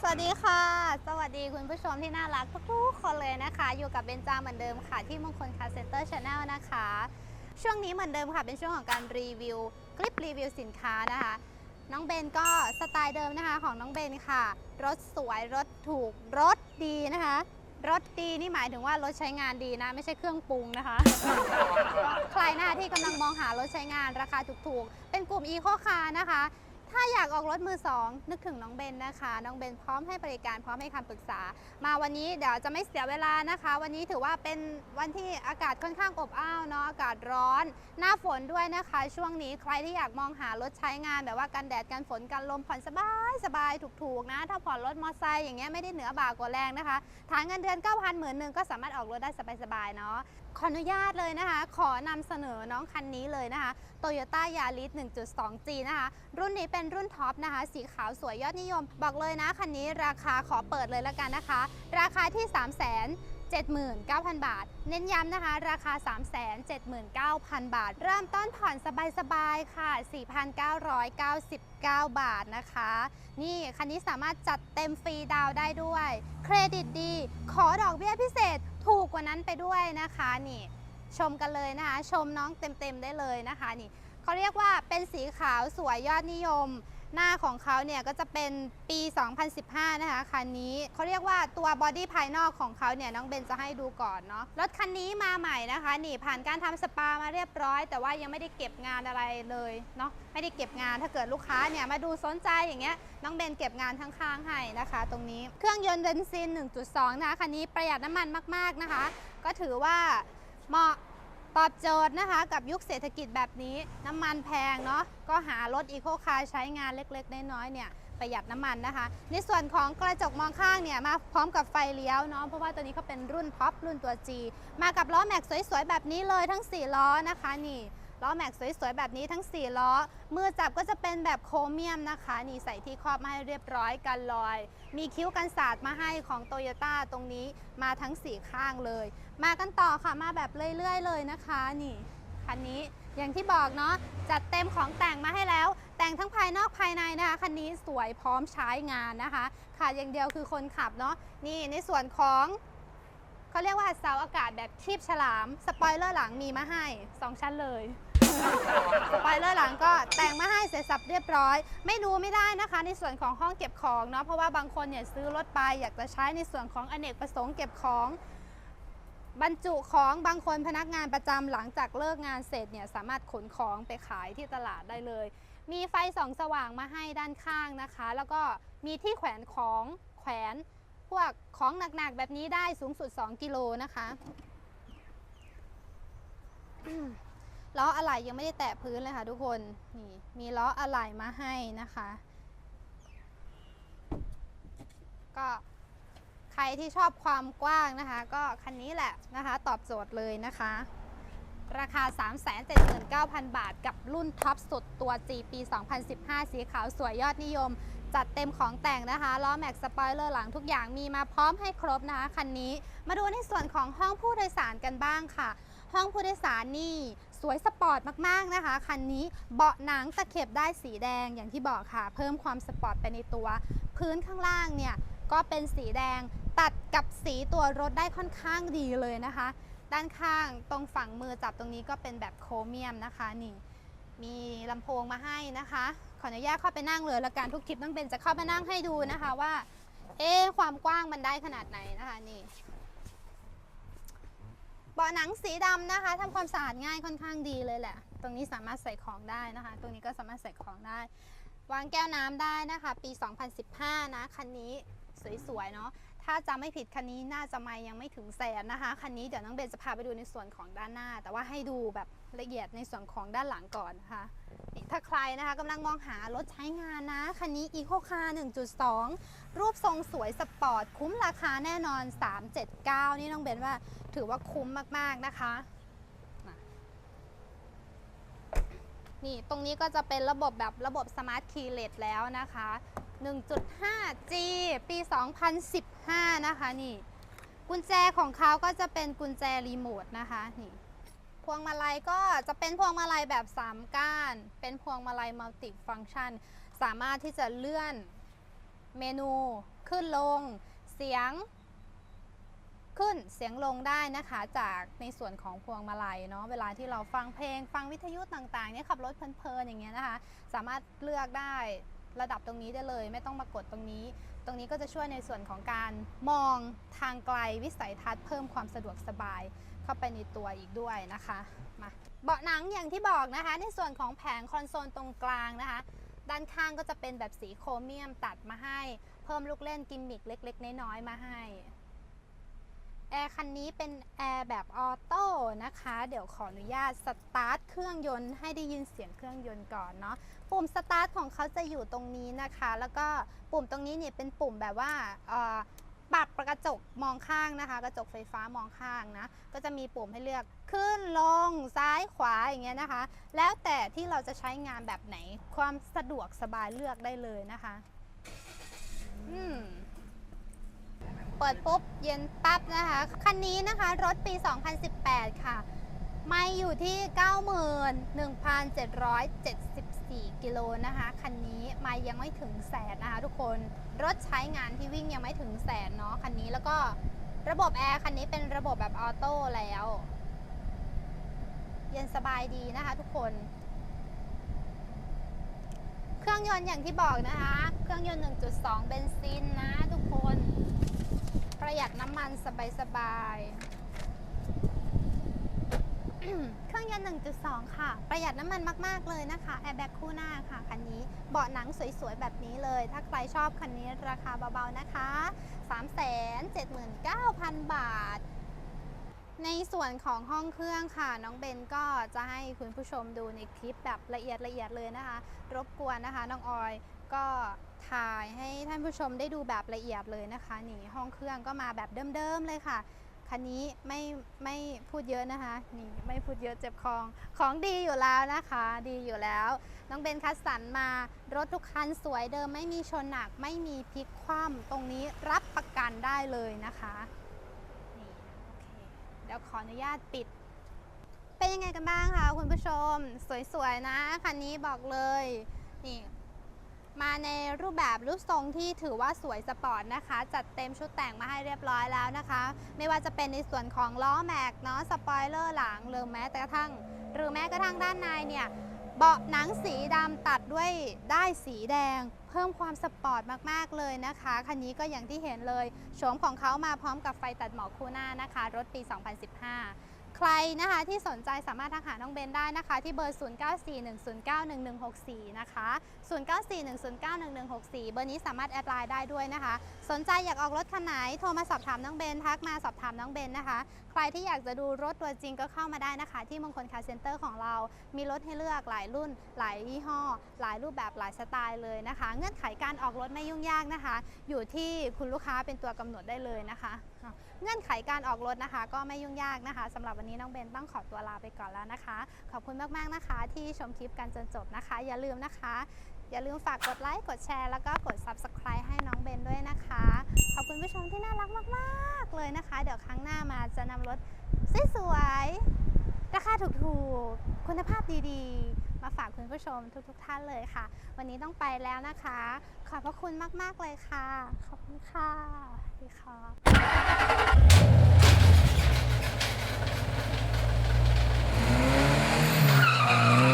สวัสดีค่ะ สวัสดีคุณผู้ชมที่น่ารักทุกๆคนเลยนะคะ อยู่กับเบนจาเหมือนเดิมค่ะ ที่มงคลคาเซ็นเตอร์ชาแนลนะคะ ช่วงนี้เหมือนเดิมค่ะ เป็นช่วงของการรีวิว คลิปรีวิวสินค้านะคะ น้องเบนก็สไตล์เดิมนะคะของน้องเบนค่ะ รถสวยรถถูกรถดีนะคะ รถดีนี่หมายถึงว่ารถใช้งานดีนะ ไม่ใช่เครื่องปรุงนะคะ ใครหนะคะที่กำลังมองหารถใช้งานราคาถูกๆ เป็นกลุ่ม Eco Car นะคะ ถ้าอยากออกรถมือสองนึกถึงน้องเบนนะคะ น้องเบนพร้อมให้บริการพร้อมให้คำปรึกษา มาวันนี้เดี๋ยวจะไม่เสียเวลานะคะ วันนี้ถือว่าเป็นวันที่อากาศค่อนข้างอบอ้าวเนาะอากาศร้อน หน้าฝนด้วยนะคะ ช่วงนี้ใครที่อยากมองหารถใช้งานแบบว่ากันแดดกันฝนกันลมผ่อนสบายสบายถูกๆนะ ถ้าผ่อนรถมอเตอร์ไซค์อย่างเงี้ยไม่ได้เหนือบ่ากว่าแรงนะคะ ฐานเงินเดือน 9,000หมื่นหนึ่งก็สามารถออกรถได้สบายๆเนาะขออนุญาตเลยนะคะ ขอนำเสนอน้องคันนี้เลยนะคะ Toyota Yaris 1.2G นะคะ รุ่นนี้เป็นรุ่นท็อปนะคะ สีขาวสวยยอดนิยม บอกเลยนะ คันนี้ราคาขอเปิดเลยแล้วกันนะคะ ราคาที่3 7 9 0 0 0 บาท เน้นย้ำนะคะ ราคา 3 7 9 0 0 0 บาท เริ่มต้นผ่อนสบายๆค่ะ 4,999 บาทนะคะ นี่คันนี้สามารถจัดเต็มฟรีดาวได้ด้วย เครดิตดี ขอดอกเบี้ยพิเศษถูกกว่านั้นไปด้วยนะคะนี่ชมกันเลยนะคะ ชมน้องเต็มๆได้เลยนะคะนี่เขาเรียกว่าเป็นสีขาวสวยยอดนิยม หน้าของเขาเนี่ยก็จะเป็นปี 2015 นะคะคันนี้เขาเรียกว่าตัวบอดี้ภายนอกของเขาเนี่ยน้องเบนจะให้ดูก่อนเนาะรถคันนี้มาใหม่นะคะนี่ผ่านการทำสปามาเรียบร้อย แต่ว่ายังไม่ได้เก็บงานอะไรเลยเนาะไม่ได้เก็บงานถ้าเกิดลูกค้าเนี่ยมาดูสนใจอย่างเงี้ยน้องเบนเก็บงานข้างๆให้นะคะ ตรงนี้เครื่องยนต์เบนซิน 1.2 นะคะคันนี้ประหยัดน้ำมันมาก ๆนะคะ ก็ถือว่าเหมาะ ตอบโจทย์นะคะกับยุคเศรษฐกิจแบบนี้น้ำมันแพงเนาะก็หารถอีโคคาร์ใช้งานเล็กๆ น้อยๆเนี่ยประหยัดน้ำมันนะคะ ในส่วนของกระจกมองข้างเนี่ยมาพร้อมกับไฟเลี้ยวเนาะเพราะว่าตัวนี้เขาเป็นรุ่นท็อปรุ่นตัว G มากับล้อแม็กสวยๆ แบบนี้เลยทั้ง 4 ล้อนะคะนี่ ล้อแม็กสวยๆ แบบนี้ทั้ง 4 ล้อ มือจับก็จะเป็นแบบโครเมียมนะคะ นี่ใส่ที่ครอบมาให้เรียบร้อยกันลอย มีคิ้วกันสาดมาให้ของโตโยต้าตรงนี้มาทั้ง 4 ข้างเลย มากันต่อค่ะมาแบบเรื่อยๆ เลยนะคะนี่คันนี้อย่างที่บอกเนาะจัดเต็มของแต่งมาให้แล้ว แต่งทั้งภายนอกภายในนะคะคันนี้สวยพร้อมใช้งานนะคะขาดอย่างเดียวคือคนขับเนาะนี่ในส่วนของเขาเรียกว่าเสาอากาศแบบชีพฉลาม สปอยเลอร์หลังมีมาให้ 2 ชั้นเลย สปอยเลอร์หลังก็แต่งมาให้เสร็จสับเรียบร้อย ไม่ดูไม่ได้นะคะ ในส่วนของห้องเก็บของเนาะเพราะว่าบางคนเนี่ยซื้อรถไปอยากจะใช้ในส่วนของอเนกประสงค์เก็บของบรรจุของบางคนพนักงานประจำหลังจากเลิกงานเสร็จเนี่ยสามารถขนของไปขายที่ตลาดได้เลย มีไฟส่องสว่างมาให้ด้านข้างนะคะ แล้วก็มีที่แขวนของแขวนพวกของหนักๆแบบนี้ได้สูงสุด 2 กิโลนะคะ ล้ออะไหล่ยังไม่ได้แตะพื้นเลยค่ะทุกคนนี่มีล้ออะไหล่มาให้นะคะ ก็ใครที่ชอบความกว้างนะคะ ก็คันนี้แหละนะคะตอบโจทย์เลยนะคะ ราคา 379,000 บาทกับรุ่นท็อปสุดตัว G ปี 2015 สีขาวสวยยอดนิยม จัดเต็มของแต่งนะคะล้อแม็กสปอยเลอร์หลังทุกอย่างมีมาพร้อมให้ครบนะคะคันนี้ มาดูในส่วนของห้องผู้โดยสารกันบ้างค่ะ ห้องผู้โดยสารนี่สวยสปอร์ตมากๆนะคะ คันนี้เบาะหนังตะเข็บได้สีแดงอย่างที่บอกค่ะ เพิ่มความสปอร์ตไปในตัว พื้นข้างล่างเนี่ยก็เป็นสีแดงตัดกับสีตัวรถได้ค่อนข้างดีเลยนะคะ ด้านข้างตรงฝั่งมือจับตรงนี้ก็เป็นแบบโครเมียมนะคะนี่มีลำโพงมาให้นะคะ ขออนุญาตเข้าไปนั่งเลยล้วการทุกคลิปต้องเป็นจะเข้าไปนั่งให้ดูนะคะว่า เอ๊ความกว้างมันได้ขนาดไหนนะคะนี่ เบาะหนังสีดำนะคะทำความสะอาดง่ายค่อนข้างดีเลยแหละ ตรงนี้สามารถใส่ของได้นะคะ ตรงนี้ก็สามารถใส่ของได้ วางแก้วน้ำได้นะคะ ปี 2015 นะคันนี้สวยๆเนาะถ้าจำไม่ผิดคันนี้น่าจะไม่ยังไม่ถึงแสนนะคะคันนี้เดี๋ยวน้องเบนจะพาไปดูในส่วนของด้านหน้า แต่ว่าให้ดูแบบ ละเอียดในส่วนของด้านหลังก่อนนะคะนี่ถ้าใครนะคะกำลังมองหารถใช้งานนะ คันนี้ Eco Car 1.2 รูปทรงสวยสปอร์ต คุ้มราคาแน่นอน 379 นี่น้องเบนว่าถือว่าคุ้มมากๆนะคะนี่ตรงนี้ก็จะเป็นระบบแบบระบบ Smart Keyless แล้วนะคะ 1.5G ปี 2015 นะคะนี่ กุญแจของเขาก็จะเป็นกุญแจรีโมทนะคะนี่ วงมาลัยก็จะเป็นพวงมาลัยแบบ 3 ก้าน เป็นพวงมาลัยมัลติฟังชัน สามารถที่จะเลื่อนเมนูขึ้นลง เสียง ขึ้นเสียงลงได้นะคะ จากในส่วนของพวงมาลัยเนาะเวลาที่เราฟังเพลง ฟังวิทยุต่างๆเนี่ยขับรถเพลินๆอย่างเงี้ยนะคะ สามารถเลือกได้ระดับตรงนี้ได้เลย ไม่ต้องมากดตรงนี้ ตรงนี้ก็จะช่วยในส่วนของการมองทางไกลวิสัยทัศน์เพิ่มความสะดวกสบาย เข้าไปในตัวอีกด้วยนะคะมาเบาะหนังอย่างที่บอกนะคะ ในส่วนของแผงคอนโซลตรงกลางนะคะ ด้านข้างก็จะเป็นแบบสีโครเมียมตัดมาให้ เพิ่มลูกเล่นกิมมิกเล็ก ๆ น้อยๆมาให้แอร์คันนี้เป็นแอร์แบบออโต้นะคะ เดี๋ยวขออนุญาตสตาร์ทเครื่องยนต์ให้ได้ยินเสียงเครื่องยนต์ก่อนเนาะปุ่มสตาร์ทของเขาจะอยู่ตรงนี้นะคะ แล้วก็ปุ่มตรงนี้เนี่ยเป็นปุ่มแบบว่า ปรับกระจกมองข้างนะคะ กระจกไฟฟ้ามองข้างนะ ก็จะมีปุ่มให้เลือกขึ้นลงซ้ายขวาอย่างเงี้ยนะคะ แล้วแต่ที่เราจะใช้งานแบบไหนความสะดวกสบายเลือกได้เลยนะคะอืมเปิดปุ๊บเย็นปั๊บนะคะ คันนี้นะคะ รถปี 2018 ค่ะ ไม่อยู่ที่ 4 กิโลนะคะ คันนี้ม่ยังไม่ถึงแสนนะคะ ทุกคน รถใช้งานที่วิ่งยังไม่ถึงแสนเนาะคันนี้แล้วก็ระบบแอร์คันนี้เป็นระบบแบบออโต้แล้ว เย็นสบายดีนะคะ ทุกคน เครื่องยนต์อย่างที่บอกนะคะ เครื่องยนต์ 1.2 เบนซินนะ ทุกคน ประหยัดน้ำมันสบายๆ เครื่องยนต์ 1.2 ค่ะ ประหยัดน้ำมันมาก ๆ เลยนะคะแอร์แบ็กคู่หน้าค่ะ คันนี้เบาะหนังสวย ๆ แบบนี้เลย ถ้าใครชอบคันนี้ราคาเบา ๆ นะคะ 379,000 บาท ในส่วนของห้องเครื่องค่ะ น้องเบนก็จะให้คุณผู้ชมดูในคลิปแบบละเอียดละเอียดเลยนะคะ รบกวนนะคะ น้องออยก็ถ่ายให้ท่านผู้ชมได้ดูแบบละเอียดเลยนะคะนี่ห้องเครื่องก็มาแบบเดิมๆเลยค่ะ คันนี้ไม่ไม่พูดเยอะนะคะนี่ไม่พูดเยอะเจ็บคองของดีอยู่แล้วนะคะ ดีอยู่แล้วน้องเบนคัสสันมารถทุกคันสวยเดิมไม่มีชนหนักไม่มีพลิกคว่ำตรงนี้รับประกันได้เลยนะคะนี่โอเคเดี๋ยวขออนุญาตปิด เป็นยังไงกันบ้างคะคุณผู้ชม สวยๆนะคันนี้บอกเลยนี่ มาในรูปแบบรูปทรงที่ถือว่าสวยสปอร์ตนะคะ จัดเต็มชุดแต่งมาให้เรียบร้อยแล้วนะคะ ไม่ว่าจะเป็นในส่วนของล้อแม็กเนาะสปอยเลอร์หลังหรือแม้แต่กระทั่ง หรือแม้กระทั่งด้านในเนี่ยเบาะหนังสีดำตัดด้วยได้ายสีแดง เพิ่มความสปอร์ตมาก ๆ เลยนะคะ คันนี้ก็อย่างที่เห็นเลยโฉมของเขามาพร้อมกับไฟตัดหมอกคู่หน้านะคะ รถปี 2015 ใครนะคะที่สนใจสามารถทักหาน้องเบนได้นะคะ ที่เบอร์ 0941091164 นะคะ 0941091164 เบอร์นี้สามารถแอดไลน์ได้ด้วยนะคะ สนใจอยากออกรถคันไหนโทรมาสอบถามน้องเบนทักมาสอบถามน้องเบนนะคะ ใครที่อยากจะดูรถตัวจริงก็เข้ามาได้นะคะ ที่มงคลคาร์เซ็นเตอร์ของเรา มีรถให้เลือกหลายรุ่น หลายยี่ห้อ หลายรูปแบบหลายสไตล์เลยนะคะ เงื่อนไขการออกรถไม่ยุ่งยากนะคะ อยู่ที่คุณลูกค้าเป็นตัวกำหนดได้เลยนะคะ เงื่อนไขการออกรถนะคะ ก็ไม่ยุ่งยากนะคะสำหรับวันนี้น้องเบนต้องขอตัวลาไปก่อนแล้วนะคะ ขอบคุณมากๆนะคะ ที่ชมคลิปกันจนจบนะคะ อย่าลืมนะคะ อย่าลืมฝากกดไลค์กดแชร์แล้วก็กด Subscribe ให้น้องเบนด้วยนะคะ ขอบคุณผู้ชมที่น่ารักมาก ๆ เลยนะคะ เดี๋ยวครั้งหน้ามาจะนำรถสวยๆ ราคาถูกๆ คุณภาพดีๆ มาฝากคุณผู้ชมทุกๆท่านเลยค่ะ วันนี้ต้องไปแล้วนะคะ ขอบพระคุณมากๆเลยค่ะ ขอบคุณค่ะสวัสดีค่ะ